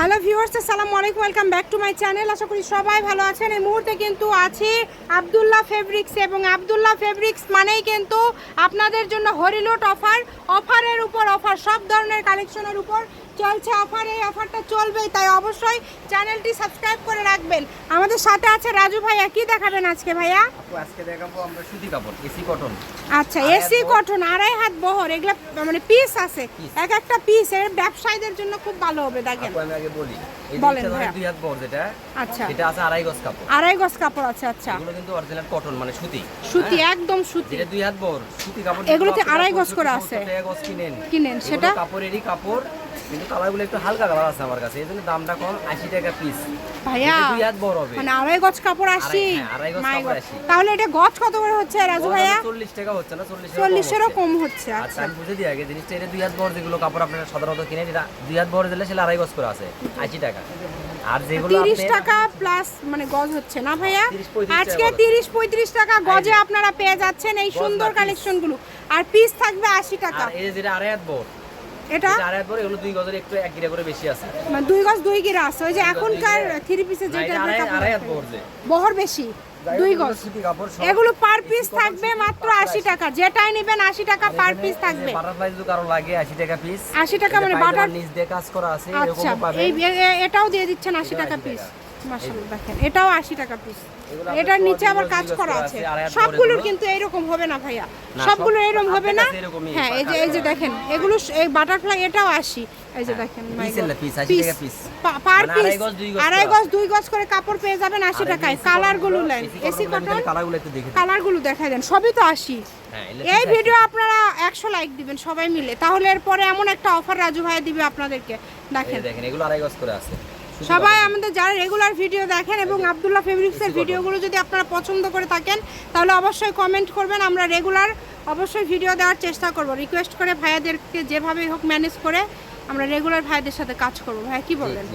Hello viewers, আসসালামু আলাইকুম, welcome back to my channel. আশা করি সবাই ভালো আছেন। এই মুহূর্তে কিন্তু আছি আবদুল্লাহ ফেব্রিক্স এবং আবদুল্লাহ ফেব্রিক্স মানেই কিন্তু আপনাদের জন্য হরিলোট অফার, অফারের উপর, অফার সব ধরনের কালেকশনের উপর। চলছে অফার এই অফারটা চলবেই তাই অবশ্যই চ্যানেলটি সাবস্ক্রাইব করে রাখবেন। আমাদের সাথে আছে রাজু ভাইয়া কি দেখাবেন আজকে ভাইয়া? আজকে দেখাবো আমরা সুতি কাপড় এসি কটন আচ্ছা এসি বহর। কটন আড়াই হাত বহর এগুলা মানে পিস আছে। এক একটা পিস এর ব্যবসায়ীদের জন্য খুব ভালো হবে দেখেন। আমি আগে বলি এই বলেন ভাইয়া। দুই হাত বড় যেটা আচ্ছা। সেটা আছে আড়াই গজ কাপড়। আড়াই গজ কাপড় আছে আচ্ছা। এগুলো কিন্তু অরিজিনাল কটন মানে সুতি। সুতি হ্যাঁ? একদম সুতি। যেটা দুই হাত বড় সুতি কাপড় এগুলোতে আড়াই গজ করে 65 আছে। গজ কিনেন। কিনেন সেটা? কাপড়েরই কাপড় কিন্তু কালারগুলো একটু হালকা কালার আছে আমার কাছে। এই জন্য দামটা কম আশি টাকা পিস ভাইয়া দুই হাত বড় হবে। মানে আড়াই গজ কাপড় আড়াই- হ্যাঁ, গজ কাপড়। তাহলে এটা গজ কত করে হচ্ছে রাজু ভাইয়া? চল্লিশ টাকা হচ্ছে না চল্লিশ চল্লিশেরও কম হচ্ছে আচ্ছা আচ্ছা। আমি বুঝে দিই আগে জিনিসটা। এটা দুই হাত বড় যেগুলো কাপড় আপনারা সাধারণত কিনেন এটা দুই হাত বড় দিলে সেটা আড়াই গজ করে আছে আশি টাকা। আর যেগুলো তিরিশ আপনি- টাকা প্লাস মানে গজ হচ্ছে না ভাইয়া? 30 35 আজকে টাকা গজে আপনারা পেয়ে যাচ্ছেন এই সুন্দর না, piece। কালেকশনগুলো। আর পিস থাকবে আশি টাকা। আর এই যে যেটা আড়াই হাত বড় এটা? আড়াই হাত এগুলো দুই গজের একটু এক গিরা করে বেশি আছে। মানে দুই গজ দুই গিরা আছে ওই যে এখনকার থ্রি পিসের যেটা আড়াই হাত বড় যে বহর বেশি দুই গজ। এগুলো পার পিস থাকবে মাত্র আশি টাকা যেটাই নেবেন আশি টাকা পার পিস থাকবে। বাটারফ্লাই যদি কারও লাগে আশি টাকা পিস 80 টাকা মানে butter- নিচ দিয়ে কাজ করা আছে আচ্ছা এরকম পাবেন। এই এ- এ- এটাও দিয়ে দিচ্ছেন আশি এটাও টাকা পিস মাশাআল্লাহ দেখেন এটাও আশি টাকা পিস এটার নিচে আবার কাজ করা আছে। সবগুলোর কিন্তু এইরকম হবে না ভাইয়া। সবগুলো সব- এরকম হবে না? হ্যাঁ এই যে এই যে দেখেন এগুলো এই বাটারফ্লাই এটাও আসি এই যে দেখেন my পিসের God, না, পিস। পার মানে পিস আড়াই গজ, দুই গজ করা। কাপড় পেয়ে যাবেন আশি টাকায়। কালারগুলো নেন এসি কটন কালারগুলো দেখাই দেন। সবই তো আসি হ্যাঁ, এই ভিডিও আপনারা একশো লাইক দিবেন সবাই মিলে। তাহলে এরপরে এমন একটা অফার রাজু ভাই দিবে আপনাদেরকে। দেখেন। দেখেন এগুলো আড়াই গজ করে আছে। সবাই আমাদের যারা রেগুলার ভিডিও দেখেন এবং আবদুল্লাহ ফেব্রিক্সের ভিডিওগুলো যদি আপনারা পছন্দ করে থাকেন তাহলে অবশ্যই কমেন্ট করবেন। আমরা রেগুলার অবশ্যই ভিডিও দেওয়ার চেষ্টা করব। রিকোয়েস্ট করে ভাইয়াদেরকে যেভাবেই হোক ম্যানেজ করে আমরা রেগুলার ভাইদের সাথে কাজ করব। ভাইয়া কি বলবেন।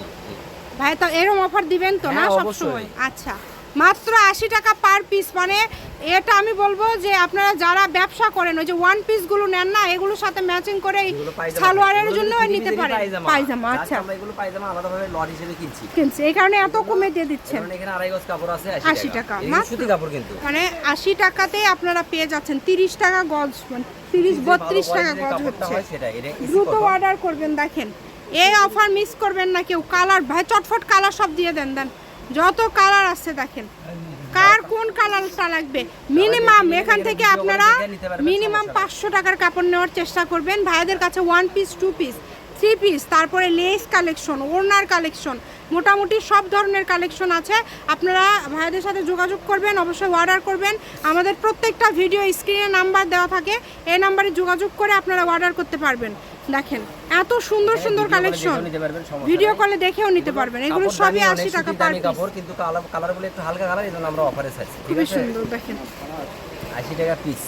ভাই তো এরম অফার দিবেন তো না হ্যাঁ, সব অবশ্যই। সময় আচ্ছা। মাত্র আশি টাকা পার পিস মানে এটা আমি বলব যে আপনারা যারা ব্যবসা করেন ওই যে ওয়ান পিসগুলো নেন না এগুলোর সাথে ম্যাচিং করে। সালোয়ারের জন্য নিতে পারেন। পায়জামা। আচ্ছা। আমরা এগুলো পায়জামা আলাদাভাবে লট হিসেবে কিনছি। কিনছে। এই কারণে এত কমে দিয়ে দিচ্ছেন। এখানে আড়াই গজ কাপড় আছে 80 80 টাকা। সুতি কাপড় কিন্তু। মানে আশি টাকাতে আপনারা পেয়ে যাচ্ছেন। তিরিশ টাকা গজ মানে তিরিশ যে ভালো বত্রিশ টাকা গজ হচ্ছে। দ্রুত অর্ডার করবেন দেখেন। এই অফার মিস করবেন না কেউ। কালার ভাই চটফট কালার সব দিয়ে দেন দেন। যত কালার আছে দেখেন। কার কোন কালারটা লাগবে? মিনিমাম এখান থেকে আপনারা মিনিমাম পাঁচশো টাকার কাপড় নেওয়ার চেষ্টা করবেন। ভাইদের কাছে one piece two piece three piece তারপরে লেস কালেকশন ওড়নার কালেকশন মোটামুটি সব ধরনের কালেকশন আছে। আপনারা ভাইদের সাথে যোগাযোগ করবেন, অবশ্যই অর্ডার করবেন। আমাদের প্রত্যেকটা ভিডিও স্ক্রিনে নাম্বার দেওয়া থাকে। এই নাম্বারে যোগাযোগ করে আপনারা অর্ডার করতে পারবেন। দেখেন এত সুন্দর সুন্দর কালেকশন ভিডিও কলে দেখেও নিতে পারবেন। এগুলো সবই দামি আশি অনেক, টাকা পার কাপড় কিন্তু কালার কালারগুলো একটু হালকা কালার এই জন্য আমরা অফারে চাইছি খুবই সুন্দর দেখেন। আশি টাকা পিস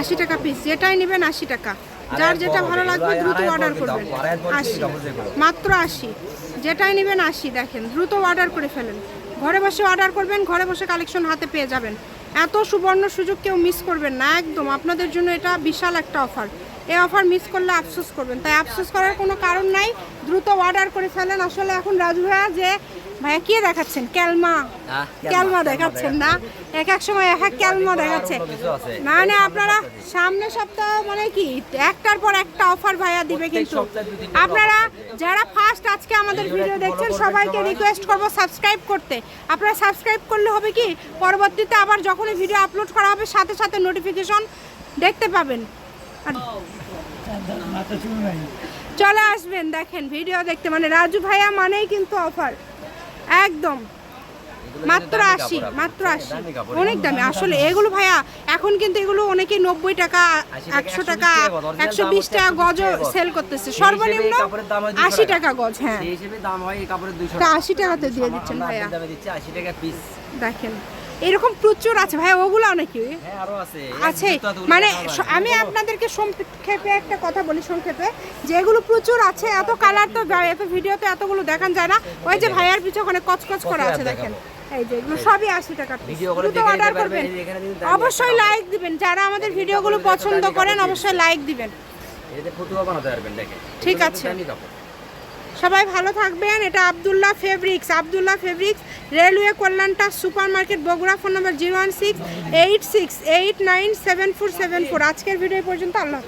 আশি টাকা পিস যেটাই নেবেন আশি টাকা। যার যেটা ভালো লাগবে দ্রুত অর্ডার করবেন। মাত্র আশি। যেটাই নেবেন আশি দেখেন দ্রুত অর্ডার করে ফেলেন। ঘরে বসে অর্ডার করবেন ঘরে বসে কালেকশন হাতে পেয়ে যাবেন। এত সুবর্ণ সুযোগ কেউ মিস করবেন না একদম। আপনাদের জন্য এটা বিশাল একটা অফার এই অফার মিস করলে আফসোস করবেন। তাই আফসোস করার কোনো কারণ নাই। দ্রুত অর্ডার করে ফেলেন। আসলে এখন রাজু ভাইয়া যে ভাইয়া কি দেখাচ্ছেন? ক্যালমা। ক্যালমা, দেখাচ্ছেন না। এক এক সময় এক এক ক্যালমা দেখাচ্ছে। না না আপনারা সামনে সপ্তাহ মানে কি একটার পর একটা অফার ভাইয়া দিবে কিন্তু। আপনারা যারা ফার্স্ট আজকে আমাদের ভিডিও দেখছেন সবাইকে রিকোয়েস্ট করব সাবস্ক্রাইব করতে। আপনারা সাবস্ক্রাইব করলে হবে কি পরবর্তীতে আবার যখনই ভিডিও আপলোড করা হবে সাথে সাথে নোটিফিকেশন দেখতে পাবেন। আর চলে আসবেন দেখেন ভিডিও দেখতে। মানে রাজু ভাইয়া মানেই কিন্তু অফার একদম। মাত্র আশি মাত্র আশি। অনেক দামি। আসলে এগুলো ভাইয়া এখন কিন্তু এগুলো অনেকেই নব্বই টাকা একশো টাকা একশো বিশ টাকা 120 গজ। সেল করতেছে। সর্বনিম্ন এই কাপড়ের দাম 200 আশি টাকা। গজ হ্যাঁ। সেই হিসেবে দাম এই কাপড়ের 200 তা টাকা। 80 টাকাতে দিয়ে দিচ্ছেন ভাইয়া। আপনার দামে দিচ্ছি 80 টাকা পিস দেখেন। এরকম প্রচুর আছে। ভাইয়া ওগুলো নাকি হ্যাঁ আছে। মানে হয়। আমি আপনাদেরকে সংক্ষেপে একটা কথা বলি সংক্ষেপে। যে এগুলো প্রচুর আছে এত কালার তো এত ভিডিওতে এতগুলো দেখান যায় না। ওই যে ভাইয়ার পিছনে ওখানে কচকচ করে আছে দেখেন। এই যে এগুলো সবই আশি টাকা দ্রুত অর্ডার করবেন। অবশ্যই লাইক দিবেন। যারা আমাদের ভিডিওগুলো পছন্দ করেন অবশ্যই লাইক দিবেন। ঠিক আছে। সবাই ভালো থাকবেন। এটা Abdullah fabrics. Abdullah fabrics railway কল্যাণটা super market Bogura phone number zero one six eight six eight nine seven four seven four. আজকের ভিডিও পর্যন্ত। আল্লাহ।